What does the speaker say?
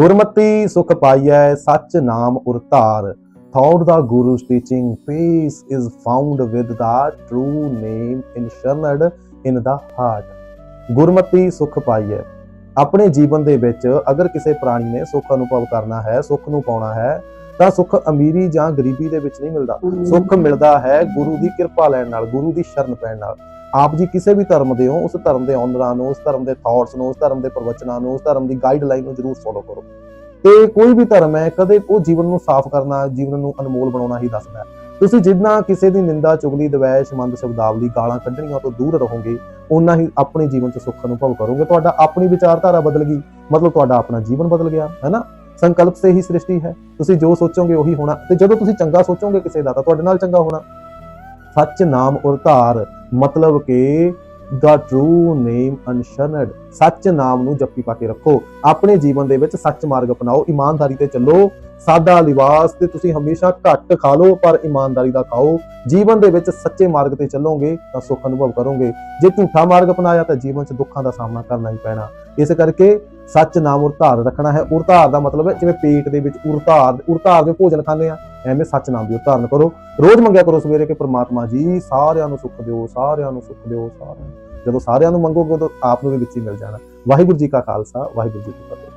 ਗੁਰਮਤੀ ਸੁਖ ਪਾਈਐ ਸੱਚ ਨਾਮ ਉਰਤਾਰ। thought the guru's teaching peace is found with the true name enshrined in the heart ਗੁਰਮਤੀ ਸੁਖ ਪਾਈਐ। ਆਪਣੇ ਜੀਵਨ ਦੇ ਵਿੱਚ ਅਗਰ ਕਿਸੇ ਪ੍ਰਾਣੀ ਨੇ ਸੁੱਖ ਅਨੁਭਵ ਕਰਨਾ ਹੈ ਸੁੱਖ ਨੂੰ ਪਾਉਣਾ ਹੈ ਤਾਂ ਸੁੱਖ ਅਮੀਰੀ ਜਾਂ ਗਰੀਬੀ ਦੇ ਵਿੱਚ ਨਹੀਂ ਮਿਲਦਾ। ਸੁੱਖ ਮਿਲਦਾ ਹੈ ਗੁਰੂ ਦੀ ਕਿਰਪਾ ਲੈਣ ਨਾਲ ਗੁਰੂ ਦੀ ਸ਼ਰਨ ਪੈਣ ਨਾਲ। ਆਪ ਜੀ ਕਿਸੇ ਵੀ ਧਰਮ ਦੇ ਹੋ, ਉਸ ਧਰਮ ਦੇ ਆਨਰਾਂ ਨੂੰ, ਉਸ ਧਰਮ ਦੇ ਥਾਟਸ ਨੂੰ, ਉਸ ਧਰਮ ਦੇ ਪ੍ਰਵਚਨਾਂ ਨੂੰ, ਉਸ ਧਰਮ ਦੀ ਗਾਈਡਲਾਈਨ ਨੂੰ ਜ਼ਰੂਰ ਫੋਲੋ ਕਰੋ। ਤੇ ਕੋਈ ਵੀ ਧਰਮ ਹੈ, ਕਦੇ ਉਹ ਜੀਵਨ ਨੂੰ ਸਾਫ਼ ਕਰਨਾ, ਜੀਵਨ ਨੂੰ ਅਨਮੋਲ ਬਣਾਉਣਾ ਹੀ ਦੱਸਦਾ ਹੈ। ਤੁਸੀਂ ਜਿੰਨਾ ਕਿਸੇ ਦੀ ਨਿੰਦਾ, ਚੁਗਲੀ, ਦਵੈਸ਼, ਮੰਦ ਸ਼ਬਦਾਵਲੀ, ਗਾਲਾਂ ਕੱਢਣੀਆਂ ਤੋਂ ਦੂਰ ਰਹੋਗੇ ਉਨਾ ਹੀ ਆਪਣੇ ਜੀਵਨ 'ਚ ਸੁੱਖ ਅਨੁਭਵ ਕਰੋਗੇ। ਤੁਹਾਡਾ ਆਪਣੀ ਵਿਚਾਰਧਾਰਾ ਬਦਲ ਗਈ, ਮਤਲਬ ਤੁਹਾਡਾ ਆਪਣਾ ਜੀਵਨ ਬਦਲ ਗਿਆ, ਹੈ ਨਾ? ਸੰਕਲਪ ਸੇ ਹੀ ਸ੍ਰਿਸ਼ਟੀ ਹੈ। ਤੁਸੀਂ ਜੋ ਸੋਚੋਗੇ ਉਹੀ ਹੋਣਾ। ਤੇ ਜਦੋਂ ਤੁਸੀਂ ਚੰਗਾ ਸੋਚੋਗੇ ਕਿਸੇ ਦਾ, ਤਾਂ ਤੁਹਾਡੇ ਨਾਲ ਚੰਗਾ ਹੋਣਾ। ਸੱਚ, ਨਾਮ ਉਰਧਾਰ ਮਤਲਬ ਕਿ ਦਾ ਟਰੂ ਨੇਮ ਅਨਸ਼ਰਨਡ ਸੱਚ ਨਾਮ ਨੂੰ ਜੱਫੀ ਪਾ ਕੇ ਰੱਖੋ। ਆਪਣੇ ਜੀਵਨ ਦੇ ਵਿੱਚ ਸੱਚ ਮਾਰਗ ਅਪਣਾਓ, ਇਮਾਨਦਾਰੀ ਤੇ ਚੱਲੋ। ਸਾਦਾ ਲਿਬਾਸ ਤੇ ਤੁਸੀਂ ਹਮੇਸ਼ਾ ਘੱਟ ਖਾ ਲਓ, ਪਰ ਇਮਾਨਦਾਰੀ ਦਾ ਖਾਓ। ਜੀਵਨ ਦੇ ਵਿੱਚ ਸੱਚੇ ਮਾਰਗ ਤੇ ਚੱਲੋਗੇ, ਤਾਂ ਸੁੱਖ ਅਨੁਭਵ ਕਰੋਗੇ। ਜੇ ਝੂਠਾ ਮਾਰਗ ਅਪਣਾਇਆ, ਤਾਂ ਜੀਵਨ 'ਚ ਦੁੱਖਾਂ ਦਾ ਸਾਹਮਣਾ ਕਰਨਾ ਹੀ ਪੈਣਾ। ਇਸ ਕਰਕੇ ਸੱਚ ਨਾਮ ਉਰਧਾਰ ਰੱਖਣਾ ਹੈ। ਉਰਧਾਰ ਦਾ ਮਤਲਬ ਹੈ, ਜਿਵੇਂ ਪੇਟ ਦੇ ਵਿੱਚ ਉਰਧਾਰ ਉਰਧਾਰ ਦੇ ਭੋਜਨ ਖਾਂਦੇ ਆ ਐਵੇਂ ਸੱਚ ਨਾਮ ਦੀ ਉਤਾਰਨ ਕਰੋ। ਰੋਜ਼ ਮੰਗਿਆ ਕਰੋ ਸਵੇਰੇ ਕਿ ਪ੍ਰਮਾਤਮਾ ਜੀ, ਸਾਰਿਆਂ ਨੂੰ ਸੁੱਖ ਦਿਓ, ਸਾਰਿਆਂ ਨੂੰ ਸੁੱਖ ਦਿਓ, ਸਾਰਿਆਂ ਨੂੰ। ਜਦੋਂ ਸਾਰਿਆਂ ਨੂੰ ਮੰਗੋਗੇ, ਉਦੋਂ ਆਪ ਨੂੰ ਵੀ ਵਿੱਚ ਹੀ ਮਿਲ ਜਾਣਾ। ਵਾਹਿਗੁਰੂ ਜੀ ਕਾ ਖਾਲਸਾ, ਵਾਹਿਗੁਰੂ ਜੀ ਕੀ ਫਤਿਹ।